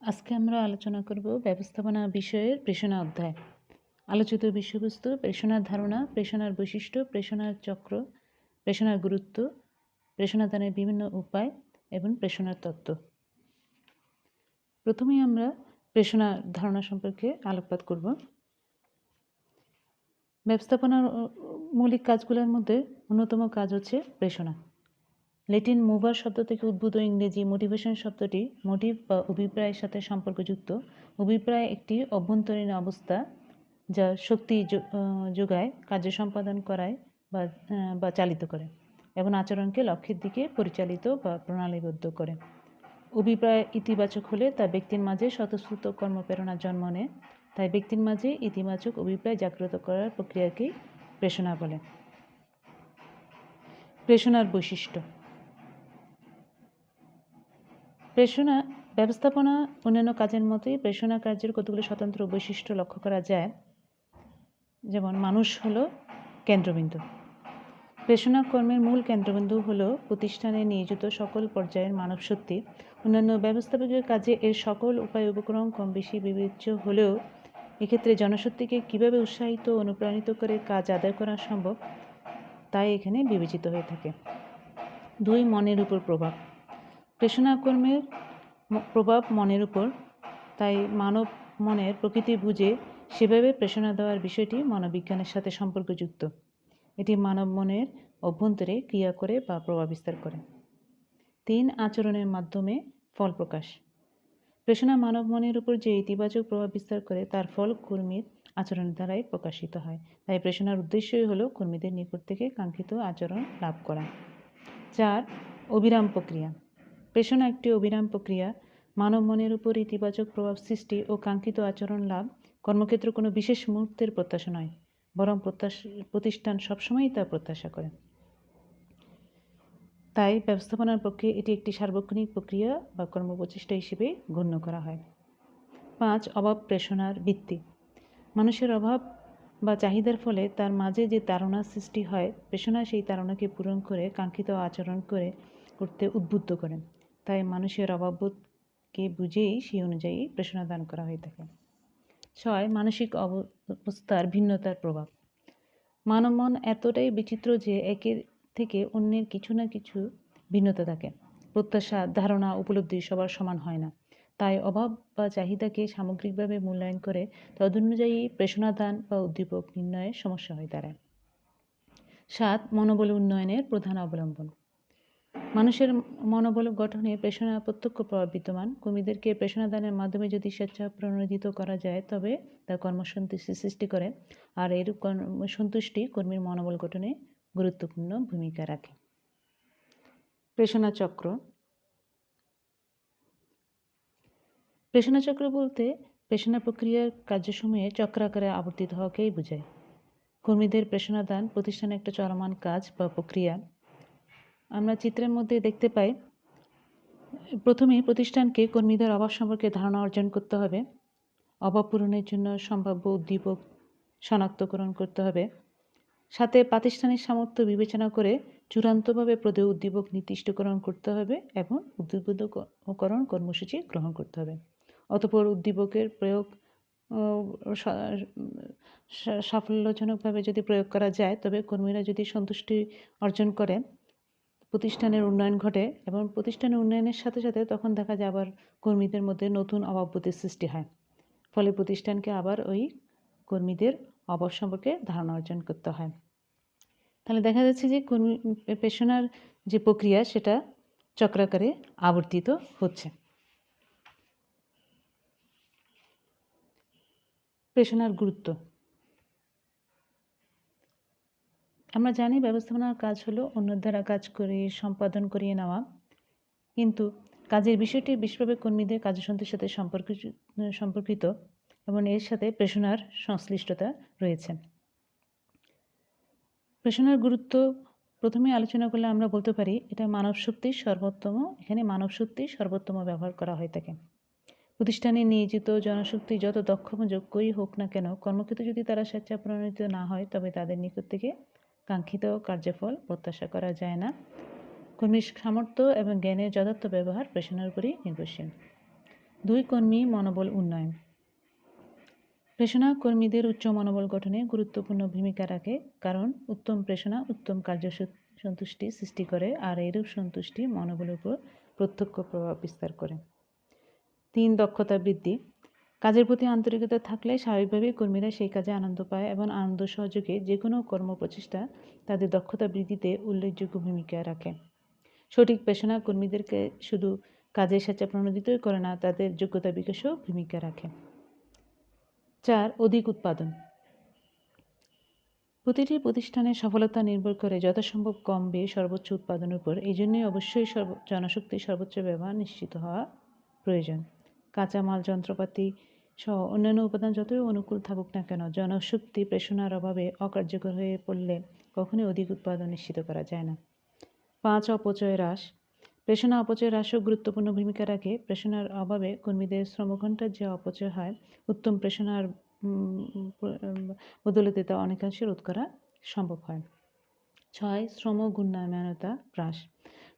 আজকে আমরা আলোচনা করব ব্যবস্থাপনা বিষয়ের প্রেষণা অধ্যায়। আলোচিত বিষয়বস্তু, প্রেষণার ধারণা, প্রেষণার বৈশিষ্ট্য, প্রেষণার চক্র, প্রেষণার গুরুত্ব, প্রেষণাদানের বিভিন্ন উপায় এবং প্রেষণার তত্ত্ব। প্রথমেই আমরা প্রেষণার ধারণা সম্পর্কে আলোকপাত করব। ব্যবস্থাপনার মৌলিক কাজগুলোর মধ্যে অন্যতম কাজ হচ্ছে প্রেষণা। লেটিন মুভার শব্দ থেকে উদ্ভূত ইংরেজি মোটিভেশন শব্দটি মোটিভ বা অভিপ্রায়ের সাথে সম্পর্কযুক্ত। অভিপ্রায় একটি অভ্যন্তরীণ অবস্থা যা শক্তি যোগায়, কার্য সম্পাদন করায় বা বা চালিত করে এবং আচরণকে লক্ষ্যের দিকে পরিচালিত বা প্রণালীবদ্ধ করে। অভিপ্রায় ইতিবাচক হলে তা ব্যক্তির মাঝে স্বতঃস্ফূর্ত কর্মপ্রেরণা জন্ম নেয়। তাই ব্যক্তির মাঝে ইতিবাচক অভিপ্রায় জাগ্রত করার প্রক্রিয়াকেই প্রেষণা বলে। প্রেষণার বৈশিষ্ট্য প্রেষণা, ব্যবস্থাপনা, অন্যান্য কাজের মতোই প্রেষণা কার্যের কতগুলো স্বতন্ত্র বৈশিষ্ট্য লক্ষ্য করা যায়? যেমন, মানুষ হলো কেন্দ্রবিন্দু। প্রেষণা কর্মের মূল কেন্দ্রবিন্দু হল প্রতিষ্ঠানে নিয়োজিত সকল পর্যায়ের মানব শক্তি। অন্যান্য ব্যবস্থাপকের কাজে এর সকল উপায় উপক্রম কম বেশি বিবেচ্য হলেও এক্ষেত্রে জনশক্তিকে কীভাবে উৎসাহিত অনুপ্রাণিত করে কাজ আদায় করা সম্ভব, তাই এখানে বিবেচিত হয়ে থাকে। দুই, মনের উপর প্রভাব। প্রেষণা কর্মের প্রভাব মনের উপর। তাই মানব মনের প্রকৃতি বুঝে সেভাবে প্রেষণা দেওয়ার বিষয়টি মনোবিজ্ঞানের সাথে সম্পর্কযুক্ত। এটি মানব মনের অভ্যন্তরে ক্রিয়া করে বা প্রভাব বিস্তার করে। তিন আচরণের মাধ্যমে ফল প্রকাশ। প্রেষণা মানব মনের উপর যে ইতিবাচক প্রভাব বিস্তার করে, তার ফল কর্মীর আচরণের দ্বারাই প্রকাশিত হয়। তাই প্রেষণার উদ্দেশ্যই হলো কর্মীদের নিকট থেকে কাঙ্ক্ষিত আচরণ লাভ করা। চার, অবিরাম প্রক্রিয়া। প্রেষণা একটি অবিরাম প্রক্রিয়া। মানব মনের উপর ইতিবাচক প্রভাব সৃষ্টি ও কাঙ্ক্ষিত আচরণ লাভ কর্মক্ষেত্র কোনো বিশেষ মুহূর্তের প্রত্যাশা নয়, বরং প্রত্যাশা, প্রতিষ্ঠান সবসময়ই তা প্রত্যাশা করে। তাই ব্যবস্থাপনার পক্ষে এটি একটি সার্বক্ষণিক প্রক্রিয়া বা কর্মপ্রচেষ্টা হিসেবে গণ্য করা হয়। পাঁচ, অভাব প্রেষণার ভিত্তি মানুষের অভাব বা চাহিদার ফলে তার মাঝে যে তাড়না সৃষ্টি হয় প্রেষণা সেই তাড়নাকে পূরণ করে কাঙ্ক্ষিত আচরণ করে করতে উদ্বুদ্ধ করে তাই মানুষের অভাববোধকে বুঝেই সেই অনুযায়ী প্রেষণা দান করা হয়ে থাকে। ছয়, মানসিক অবস্থার ভিন্নতার প্রভাব। মানব মন এতটাই বিচিত্র যে একের থেকে অন্যের কিছু না কিছু ভিন্নতা থাকে। প্রত্যাশা, ধারণা, উপলব্ধি সবার সমান হয় না। তাই অভাব বা চাহিদাকে সামগ্রিকভাবে মূল্যায়ন করে তদনুযায়ী প্রেষণা দান বা উদ্দীপক নির্ণয়ের সমস্যা হয়ে দাঁড়ায়। সাত, মনোবল উন্নয়নের প্রধান অবলম্বন। মানুষের মনোবল গঠনে প্রেষণা প্রত্যক্ষ প্রভাব বিদ্যমান। কর্মীদেরকে প্রেষণা দানের মাধ্যমে যদি স্বেচ্ছা প্রণোদিত করা যায়, তবে তা কর্মসন্তুষ্টি সৃষ্টি করে। আর এর কর্মসন্তুষ্টি কর্মীর মনোবল গঠনে গুরুত্বপূর্ণ ভূমিকা রাখে। প্রেষণা চক্র। প্রেষণা চক্র বলতে প্রেষণা প্রক্রিয়ার কার্যসমূহে চক্রাকারে আবর্তিত হওয়াকেই বোঝায়। কর্মীদের প্রেষণা দান প্রতিষ্ঠানে একটা চলমান কাজ বা প্রক্রিয়া আমরা চিত্রের মধ্যে দেখতে পাই, প্রথমে প্রতিষ্ঠানকে কর্মীদের অভাব সম্পর্কে ধারণা অর্জন করতে হবে। অভাব পূরণের জন্য সম্ভাব্য উদ্দীপক শনাক্তকরণ করতে হবে। সাথে প্রাতিষ্ঠানিক সামর্থ্য বিবেচনা করে চূড়ান্তভাবে প্রদেয় উদ্দীপক নির্দিষ্টকরণ করতে হবে এবং উদ্দীপকরণ কর্মসূচি গ্রহণ করতে হবে। অতপর উদ্দীপকের প্রয়োগ সাফল্যজনকভাবে যদি প্রয়োগ করা যায়, তবে কর্মীরা যদি সন্তুষ্টি অর্জন করে প্রতিষ্ঠানের উন্নয়ন ঘটে এবং প্রতিষ্ঠানের উন্নয়নের সাথে সাথে তখন দেখা যায় আবার কর্মীদের মধ্যে নতুন অভাববোধের সৃষ্টি হয়। ফলে প্রতিষ্ঠানকে আবার ওই কর্মীদের অভাব সম্পর্কে ধারণা অর্জন করতে হয়। তাহলে দেখা যাচ্ছে যে কর্মী পেশনার যে প্রক্রিয়া সেটা চক্রাকারে আবর্তিত হচ্ছে। পেশনার গুরুত্ব। আমরা জানি ব্যবস্থাপনার কাজ হলো অন্যের দ্বারা কাজ করে, সম্পাদন করিয়ে নেওয়া। কিন্তু কাজের বিষয়টি বিশ্বভাবে কর্মীদের কার্যসন্ধির সাথে সম্পর্ক সম্পর্কিত এবং এর সাথে প্রেষণার সংশ্লিষ্টতা রয়েছে। প্রেষণার গুরুত্ব প্রথমে আলোচনা করলে আমরা বলতে পারি, এটা মানব শক্তির সর্বোত্তম, এখানে মানব শক্তির সর্বোত্তম ব্যবহার করা হয়ে থাকে। প্রতিষ্ঠানে নিয়োজিত জনশক্তি যত দক্ষ যোগ্যই হোক না কেন, কর্মক্ষেত্রে যদি তারা স্বেচ্ছা প্রণোদিত না হয়, তবে তাদের নিকট থেকে কাঙ্ক্ষিত কার্যফল প্রত্যাশা করা যায় না। কর্মীর সামর্থ্য এবং জ্ঞানের যথার্থ ব্যবহার পেশনের উপরই নির্ভরশীল। দুই কর্মী মনোবল উন্নয়ন। প্রেষণা কর্মীদের উচ্চ মনোবল গঠনে গুরুত্বপূর্ণ ভূমিকা রাখে কারণ উত্তম প্রেষণা উত্তম কার্য সন্তুষ্টি সৃষ্টি করে আর এরূপ সন্তুষ্টি মনোবলের উপর প্রত্যক্ষ প্রভাব বিস্তার করে। তিন দক্ষতা বৃদ্ধি। কাজের প্রতি আন্তরিকতা থাকলে স্বাভাবিকভাবেই কর্মীরা সেই কাজে আনন্দ পায় এবং আনন্দ সহযোগে যে কোনো কর্ম প্রচেষ্টা তাদের দক্ষতা বৃদ্ধিতে উল্লেখযোগ্য ভূমিকা রাখে। সঠিক পেশনা কর্মীদেরকে শুধু কাজের সাথে প্রণোদিতই করে না, তাদের যোগ্যতা বিকাশেও ভূমিকা রাখে। চার, অধিক উৎপাদন। প্রতিটি প্রতিষ্ঠানের সফলতা নির্ভর করে যথাসম্ভব কম ব্যয়ে সর্বোচ্চ উৎপাদনের উপর। এই জন্যই অবশ্যই জনশক্তির সর্বোচ্চ ব্যবহার নিশ্চিত হওয়া প্রয়োজন। কাঁচামাল, যন্ত্রপাতি সহ অন্যান্য উপাদান যতই অনুকূল থাকুক না কেন, জনশক্তি প্রেষণার অভাবে অকার্যকর হয়ে পড়লে কখনোই অধিক উৎপাদন নিশ্চিত করা যায় না। পাঁচ, অপচয় হ্রাস। প্রেষণা অপচয় হ্রাসও গুরুত্বপূর্ণ ভূমিকা রাখে প্রেষণার অভাবে কর্মীদের শ্রমঘণ্টার যে অপচয় হয়, উত্তম প্রেষণার বদলতে তা অনেকাংশে রোধ করা সম্ভব হয়। ছয়, শ্রম গুণায়মানতা হ্রাস।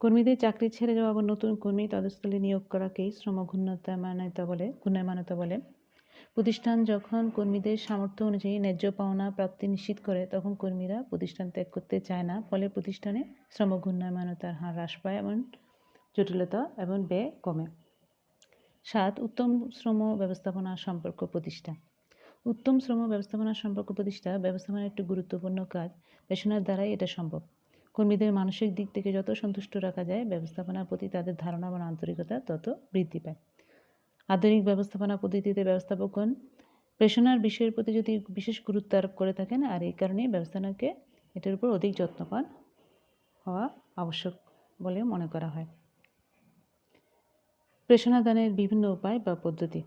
কর্মীদের চাকরি ছেড়ে যাওয়া বা নতুন কর্মী তদস্থলে নিয়োগ করাকেই শ্রম গুণায়মানতা বলে গুণায়মানতা বলে। প্রতিষ্ঠান যখন কর্মীদের সামর্থ্য অনুযায়ী ন্যায্য পাওনা প্রাপ্তি নিশ্চিত করে, তখন কর্মীরা প্রতিষ্ঠান ত্যাগ করতে চায় না। ফলে প্রতিষ্ঠানে শ্রম গুণায়মানতার হার হ্রাস পায় এবং জটিলতা এবং ব্যয় কমে। সাত, উত্তম শ্রম ব্যবস্থাপনা সম্পর্ক প্রতিষ্ঠা। উত্তম শ্রম ব্যবস্থাপনা সম্পর্ক প্রতিষ্ঠা ব্যবস্থাপনার একটি গুরুত্বপূর্ণ কাজ। পেশনার দ্বারাই এটা সম্ভব। কর্মীদের মানসিক দিক থেকে যত সন্তুষ্ট রাখা যায়, ব্যবস্থাপনার প্রতি তাদের ধারণা এবং আন্তরিকতা তত বৃদ্ধি পায়। আধুনিক ব্যবস্থাপনা পদ্ধতিতে ব্যবস্থাপকগণ পেশনার বিষয়ের প্রতি যদি বিশেষ গুরুত্ব আরোপ করে থাকেন, আর এই কারণেই ব্যবস্থাপনাকে এটার উপর অধিক যত্নবান হওয়া আবশ্যক বলে মনে করা হয়। প্রেষণাদানের বিভিন্ন উপায় বা পদ্ধতি।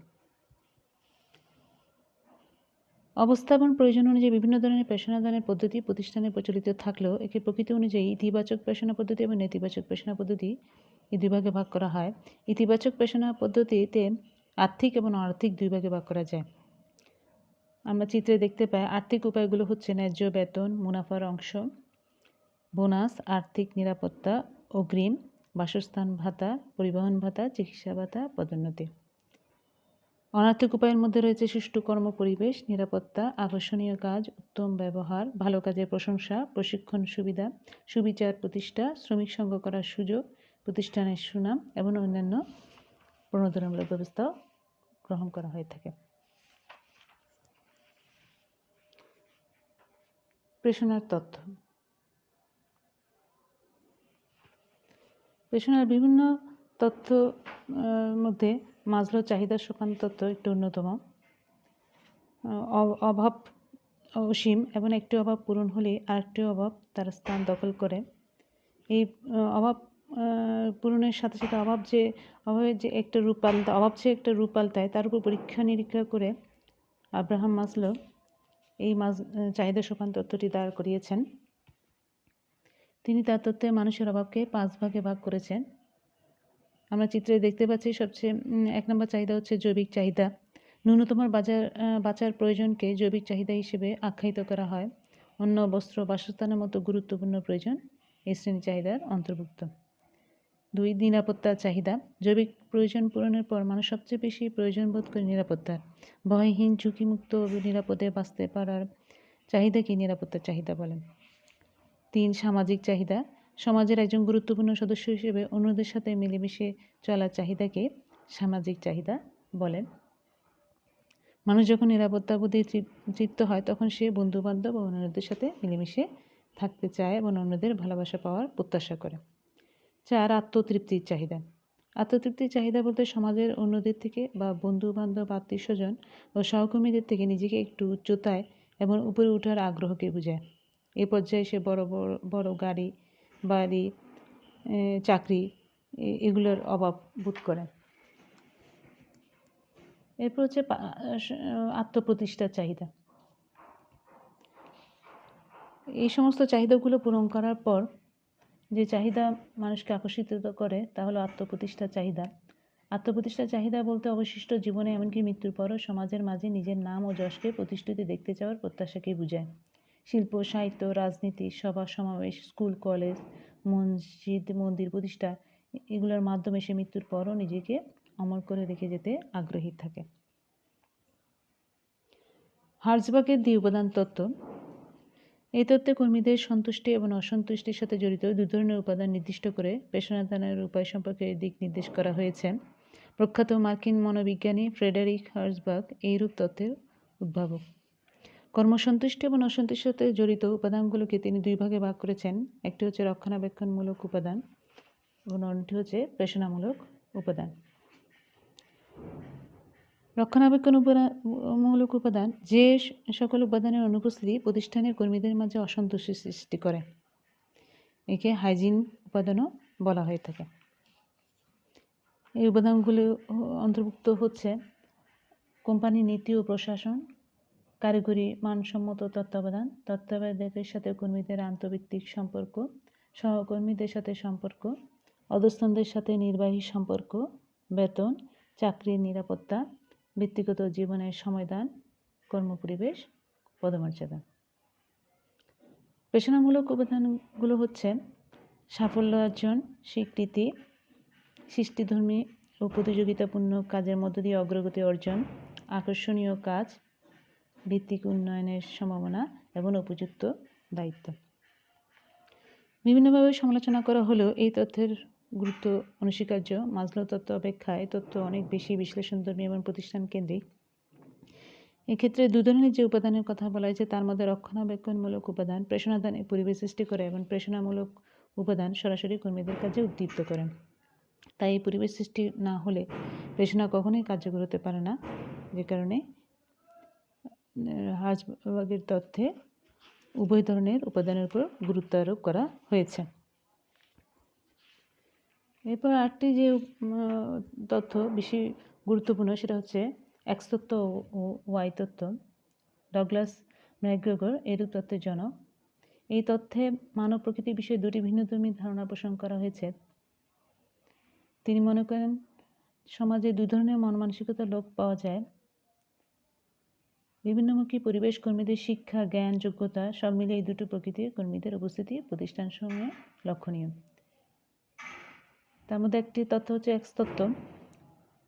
অবস্থাপন প্রয়োজন অনুযায়ী বিভিন্ন ধরনের পেশনাদানের পদ্ধতি প্রতিষ্ঠানে প্রচলিত থাকলেও একে প্রকৃতি অনুযায়ী ইতিবাচক পেশনা পদ্ধতি এবং নেতিবাচক পেশনা পদ্ধতি এই দুই ভাগে ভাগ করা হয়। ইতিবাচক পেশনা পদ্ধতিতে আর্থিক এবং আর্থিক দুই ভাগে ভাগ করা যায়। আমরা চিত্রে দেখতে পাই, আর্থিক উপায়গুলো হচ্ছে ন্যায্য বেতন, মুনাফার অংশ, বোনাস, আর্থিক নিরাপত্তা, অগ্রিম, বাসস্থান ভাতা, পরিবহন ভাতা, চিকিৎসা ভাতা, পদোন্নতি। অনার্থিক উপায়ের মধ্যে রয়েছে সুষ্ঠু কর্ম পরিবেশ, নিরাপত্তা আকর্ষণীয় কাজ, উত্তম ব্যবহার, ভালো কাজের প্রশংসা, প্রশিক্ষণ সুবিধা, সুবিচার প্রতিষ্ঠা, শ্রমিক সংঘ করার সুযোগ, প্রতিষ্ঠানের সুনাম এবং অন্যান্য প্রণোদনামূলক ব্যবস্থাও গ্রহণ করা হয়ে থাকে। প্রেষণার তথ্য। প্রেষণার বিভিন্ন তথ্য মধ্যে মাজলো চাহিদা সুখান তত্ত্ব একটি অন্যতম। অভাব অসীম এবং একটি অভাব পূরণ হলে আরেকটি অভাব তার স্থান দখল করে। এই অভাব পূরণের সাথে সাথে অভাব যে, অভাবের যে একটা রূপ পাল্টা অভাব যে একটা রূপ পাল্টায় তার উপর পরীক্ষা নিরীক্ষা করে আব্রাহাম মাসলো এই মাস চাহিদা সোপান তত্ত্বটি দাঁড় করিয়েছেন। তিনি তার তত্ত্বে মানুষের অভাবকে পাঁচ ভাগে ভাগ করেছেন। আমরা চিত্রে দেখতে পাচ্ছি সবচেয়ে এক নম্বর চাহিদা হচ্ছে জৈবিক চাহিদা। ন্যূনতম বাজার বাঁচার প্রয়োজনকে জৈবিক চাহিদা হিসেবে আখ্যায়িত করা হয়। অন্য বস্ত্র, বাসস্থানের মতো গুরুত্বপূর্ণ প্রয়োজন এই শ্রেণি চাহিদার অন্তর্ভুক্ত। দুই নিরাপত্তার চাহিদা। জৈবিক প্রয়োজন পূরণের পর মানুষ সবচেয়ে বেশি প্রয়োজন বোধ করে নিরাপত্তার ভয়হীন, ঝুঁকিমুক্ত নিরাপদে বাঁচতে পারার চাহিদাকে নিরাপত্তার চাহিদা বলেন? তিন, সামাজিক চাহিদা। সমাজের একজন গুরুত্বপূর্ণ সদস্য হিসেবে অন্যদের সাথে মিলেমিশে চলার চাহিদাকে সামাজিক চাহিদা বলেন। মানুষ যখন নিরাপত্তা বোধে তৃপ্ত হয়, তখন সে বন্ধুবান্ধব ও অন্যদের সাথে মিলেমিশে থাকতে চায় এবং অন্যদের ভালোবাসা পাওয়ার প্রত্যাশা করে। চার, আত্মতৃপ্তির চাহিদা। আত্মতৃপ্তির চাহিদা বলতে সমাজের অন্যদের থেকে বা বন্ধু বান্ধব আত্মীয় স্বজন ও সহকর্মীদের থেকে নিজেকে একটু উচ্চতায় এবং উপরে ওঠার আগ্রহকে বোঝায়। এ পর্যায়ে সে বড় বড় বড় গাড়ি বাড়ি চাকরি এগুলোর অভাব বোধ করে এরপর হচ্ছে আত্মপ্রতিষ্ঠার চাহিদা। এই সমস্ত চাহিদাগুলো পূরণ করার পর যে চাহিদা মানুষকে আকর্ষিত করে, তা হলো আত্মপ্রতিষ্ঠার চাহিদা। আত্মপ্রতিষ্ঠার চাহিদা বলতে অবশিষ্ট জীবনে এমনকি মৃত্যুর পরও সমাজের মাঝে নিজের নাম ও যশকে প্রতিষ্ঠিত দেখতে চাওয়ার প্রত্যাশাকেই বোঝায়। শিল্প, সাহিত্য, রাজনীতি, সভা, সমাবেশ, স্কুল, কলেজ, মসজিদ, মন্দির প্রতিষ্ঠা এগুলোর মাধ্যমে সে মৃত্যুর পরও নিজেকে অমর করে রেখে যেতে আগ্রহী থাকে। হার্জবাগের দ্বি উপাদান তত্ত্ব। এই তত্ত্বে কর্মীদের সন্তুষ্টি এবং অসন্তুষ্টির সাথে জড়িত দু ধরনের উপাদান নির্দিষ্ট করে পেশনাদানের উপায় সম্পর্কে দিক নির্দেশ করা হয়েছে। প্রখ্যাত মার্কিন মনোবিজ্ঞানী ফ্রেডারিক হার্জবার্গ এইরূপ তত্ত্বের উদ্ভাবক। কর্মসন্তুষ্টি এবং অসন্তুষ্টির সাথে জড়িত উপাদানগুলোকে তিনি দুই ভাগে ভাগ করেছেন। একটি হচ্ছে রক্ষণাবেক্ষণমূলক উপাদান এবং অন্যটি হচ্ছে প্রেষণামূলক উপাদান। রক্ষণাবেক্ষণ মূলক উপাদান যে সকল উপাদানের অনুপস্থিতি প্রতিষ্ঠানের কর্মীদের মাঝে অসন্তুষ্টি সৃষ্টি করে। একে হাইজিন উপাদানও বলা হয়ে থাকে। এই উপাদানগুলো অন্তর্ভুক্ত হচ্ছে কোম্পানির নীতি ও প্রশাসন কারিগরি মানসম্মত তত্ত্বাবধান, তত্ত্বাবধায়কের সাথে কর্মীদের আন্তর্ভিত্তিক সম্পর্ক, সহকর্মীদের সাথে সম্পর্ক, অধস্তনদের সাথে নির্বাহী সম্পর্ক, বেতন, চাকরির নিরাপত্তা, ব্যক্তিগত জীবনের সময়দান, কর্মপরিবেশ, পদমর্যাদা। পেশনামূলক উপাদানগুলো হচ্ছে সাফল্য অর্জন, স্বীকৃতি, সৃষ্টিধর্মী ও প্রতিযোগিতাপূর্ণ কাজের মধ্য দিয়ে অগ্রগতি অর্জন, আকর্ষণীয় কাজ ভিত্তিক উন্নয়নের সম্ভাবনা এবং উপযুক্ত দায়িত্ব। বিভিন্নভাবে সমালোচনা করা হলেও এই তথ্যের গুরুত্ব অনস্বীকার্য। মাজলো তত্ত্ব অপেক্ষা এই তত্ত্ব অনেক বেশি বিশ্লেষণধর্মী এবং প্রতিষ্ঠান কেন্দ্রিক। এক্ষেত্রে দু ধরনের যে উপাদানের কথা বলা হয়েছে, তার মধ্যে রক্ষণাবেক্ষণমূলক উপাদান প্রেষণাদানে পরিবেশ সৃষ্টি করে এবং প্রেষণামূলক উপাদান সরাসরি কর্মীদের কাজে উদ্দীপ্ত করে। তাই এই পরিবেশ সৃষ্টি না হলে প্রেষণা কখনোই কার্যকর হতে পারে না। যে কারণে হাজবাগের তথ্যে উভয় ধরনের উপাদানের উপর গুরুত্ব আরোপ করা হয়েছে। এরপর আরেকটি যে তথ্য বেশি গুরুত্বপূর্ণ সেটা হচ্ছে এক্স তত্ত্ব ও, ওয়াই তত্ত্ব ডগলাস ম্যাগ্রেগর এরূপ তত্ত্বের জনক। এই তথ্যে মানব প্রকৃতির বিষয়ে দুটি ভিন্নধর্মী ধারণা পোষণ করা হয়েছে। তিনি মনে করেন, সমাজে দুই ধরনের মন মানসিকতার লোক পাওয়া যায়। বিভিন্নমুখী পরিবেশ কর্মীদের শিক্ষা, জ্ঞান, যোগ্যতা, সব মিলে এই দুটো প্রকৃতির কর্মীদের উপস্থিতি প্রতিষ্ঠান প্রতিষ্ঠানসমূহে লক্ষণীয়। তার মধ্যে একটি তথ্য হচ্ছে এক্স তত্ত্ব।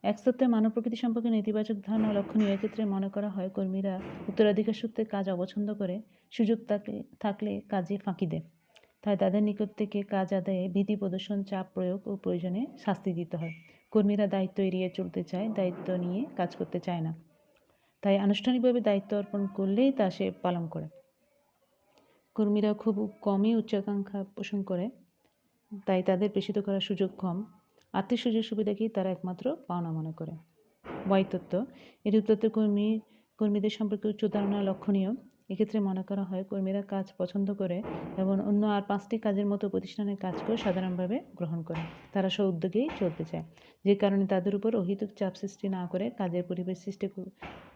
এক্স তত্ত্বে মানব প্রকৃতি সম্পর্কে নেতিবাচক ধারণা লক্ষণীয়। এক্ষেত্রে মনে করা হয় কর্মীরা উত্তরাধিকার সূত্রে কাজ অপছন্দ করে, সুযোগ থাকলে থাকলে কাজে ফাঁকি দেয়। তাই তাদের নিকট থেকে কাজ আদায়ে ভীতি প্রদর্শন, চাপ প্রয়োগ ও প্রয়োজনে শাস্তি দিতে হয়। কর্মীরা দায়িত্ব এড়িয়ে চলতে চায়, দায়িত্ব নিয়ে কাজ করতে চায় না। তাই আনুষ্ঠানিকভাবে দায়িত্ব অর্পণ করলেই তা সে পালন করে। কর্মীরা খুব কমই উচ্চাকাঙ্ক্ষা পোষণ করে, তাই তাদের প্রেষিত করার সুযোগ কম। আর্থিক সুযোগ সুবিধাকেই তারা একমাত্র পাওনা মনে করে। ওয়াই তত্ত্ব তত্ত্ব কর্মী, কর্মীদের সম্পর্কে উচ্চ ধারণা লক্ষণীয়। এক্ষেত্রে মনে করা হয় কর্মীরা কাজ পছন্দ করে এবং অন্য আর পাঁচটি কাজের মতো প্রতিষ্ঠানের কাজ করে সাধারণভাবে গ্রহণ করে। তারা সব উদ্যোগেই চলতে চায়। যে কারণে তাদের উপর অহিতুক চাপ সৃষ্টি না করে কাজের পরিবেশ সৃষ্টি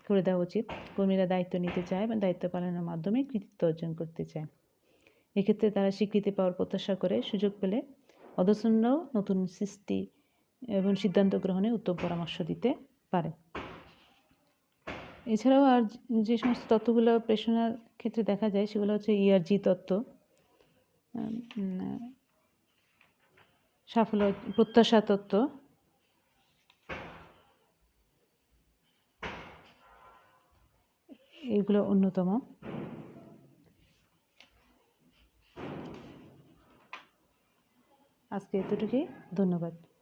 করে দেওয়া উচিত। কর্মীরা দায়িত্ব নিতে চায় এবং দায়িত্ব পালনের মাধ্যমে কৃতিত্ব অর্জন করতে চায়। এক্ষেত্রে তারা স্বীকৃতি পাওয়ার প্রত্যাশা করে সুযোগ পেলে অধসনরাও নতুন সৃষ্টি এবং সিদ্ধান্ত গ্রহণে উত্তম পরামর্শ দিতে পারে। এছাড়াও আর যে সমস্ত তত্ত্বগুলো প্রেষণার ক্ষেত্রে দেখা যায়, সেগুলো হচ্ছে ইআরজি তত্ত্ব সাফল্য, প্রত্যাশা তত্ত্ব এগুলো অন্যতম। আজকে এতটুকুই, ধন্যবাদ।